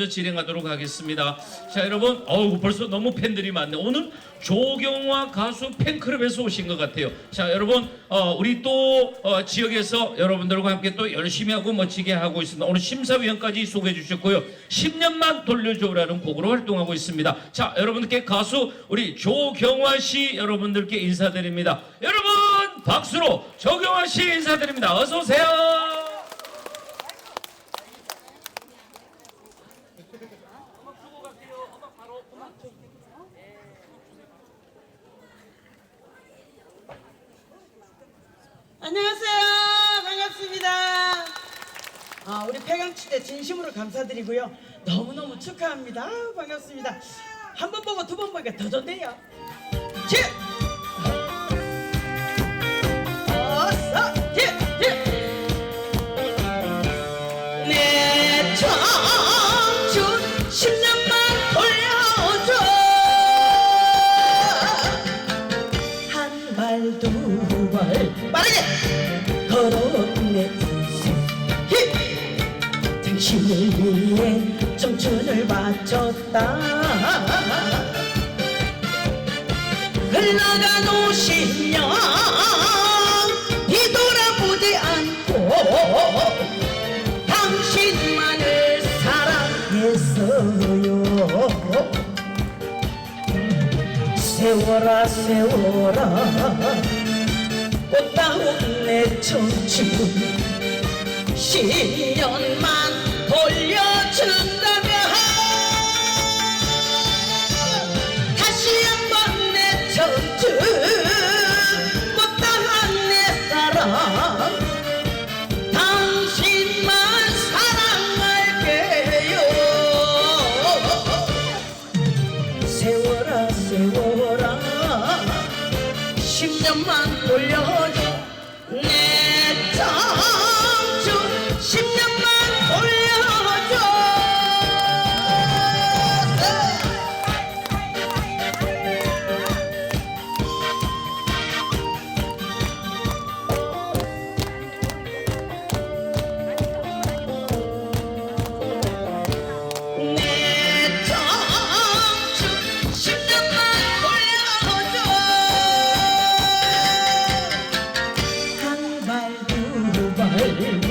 먼저 진행하도록 하겠습니다. 자, 여러분, 어우 벌써 너무 팬들이 많네. 오늘 조경화 가수 팬클럽에서 오신 것 같아요. 자, 여러분, 어, 우리 또 어, 지역에서 여러분들과 함께 또 열심히 하고 멋지게 하고 있습니다. 오늘 심사위원까지 소개해 주셨고요. 10년만 돌려줘라는 곡으로 활동하고 있습니다. 자, 여러분께 가수 우리 조경화 씨 여러분들께 인사드립니다. 여러분, 박수로 조경화 씨 인사드립니다. 어서 오세요. 안녕하세요. 반갑습니다. 아, 우리 폐강치대 진심으로 감사드리고요. 너무너무 축하합니다. 아우, 반갑습니다. 한 번 보고 두 번 보니까 더 좋네요. 제! 인생. 히! 당신을 위해 청춘을 바쳤다. 흘러간 50년 뒤돌아보지 않고 당신만을 사랑했어요. 세워라 세워라 꽃다운 내 청춘 10년만 돌려준다면 다시 한번 내 청춘 꽃다운 내 사랑 당신만 사랑할게요. 세워라 세워라 10년만 돌려 두발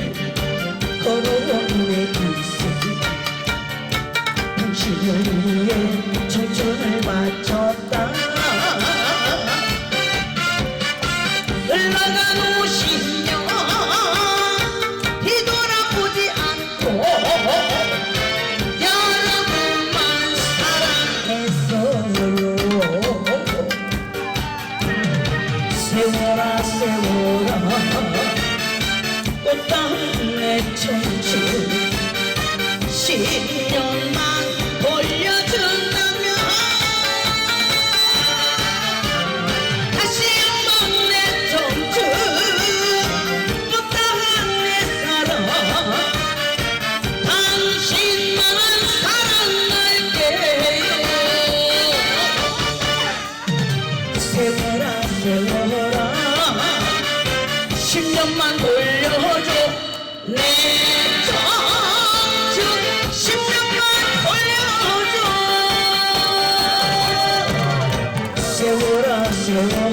세워라 세워라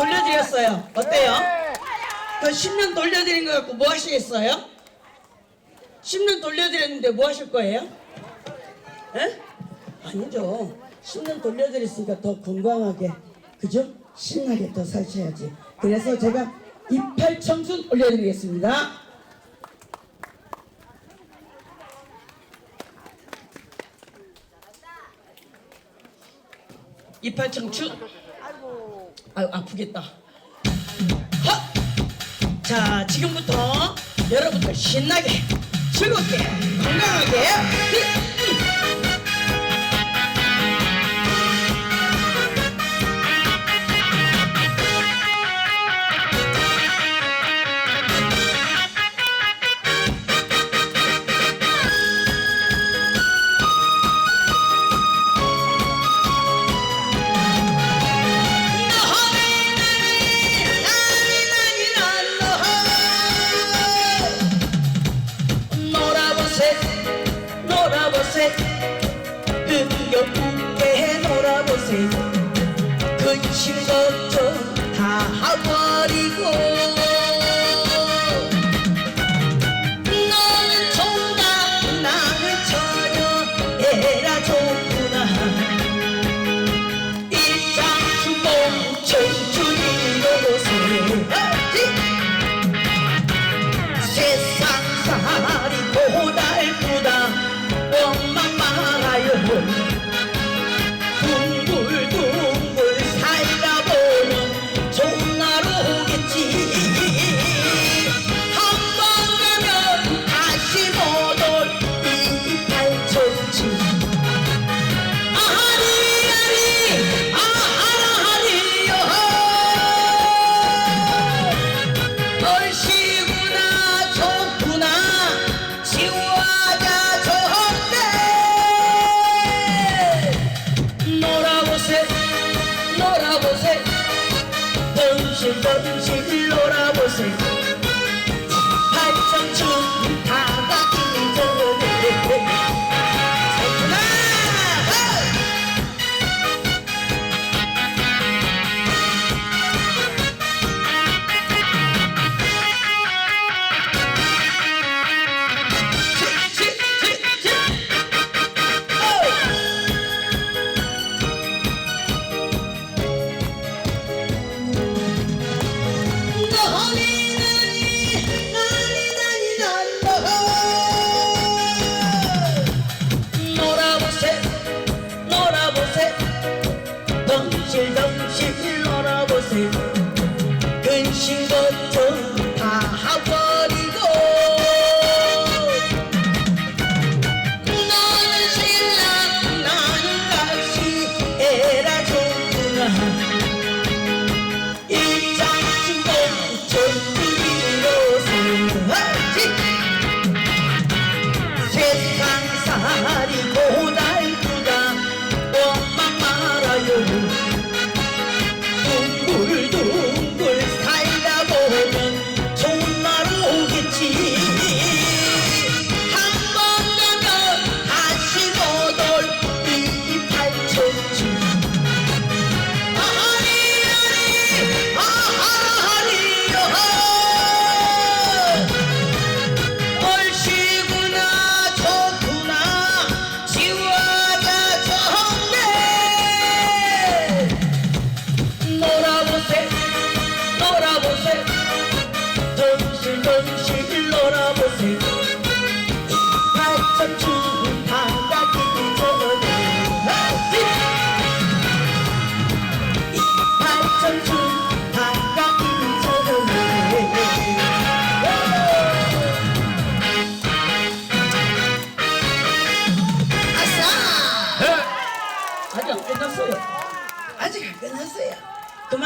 돌려드렸어요. 어때요? 그 10년 돌려드린 거 갖고 뭐 하시겠어요? 10년 돌려드렸는데 뭐 하실 거예요? 에? 아니죠. 10년 돌려드렸으니까 더 건강하게, 그죠? 신나게 더 사셔야지. 그래서 제가 이팔 청순 올려드리겠습니다. 이팔 청춘. 아 유 아프겠다. 하! 자 지금부터 여러분들 신나게 즐겁게 건강하게 She loved 놀아보세. 덩실덩실 놀아보세.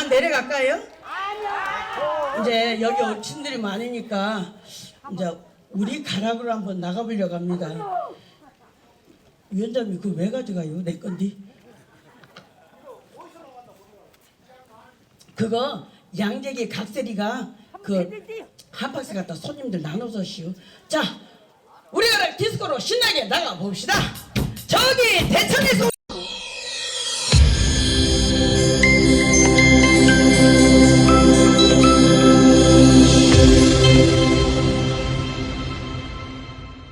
아, 내려갈까요? 이제 여기 어친들이 많으니까 이제 우리 가락으로 한번 나가보려고 합니다. 위원장님 그거 왜 가져가요? 내 건디? 그거 양재기 각세리가 그 한박스 갖다 손님들 나눠서 쉬우. 자, 우리가 디스코로 신나게 나가봅시다. 저기 대천에서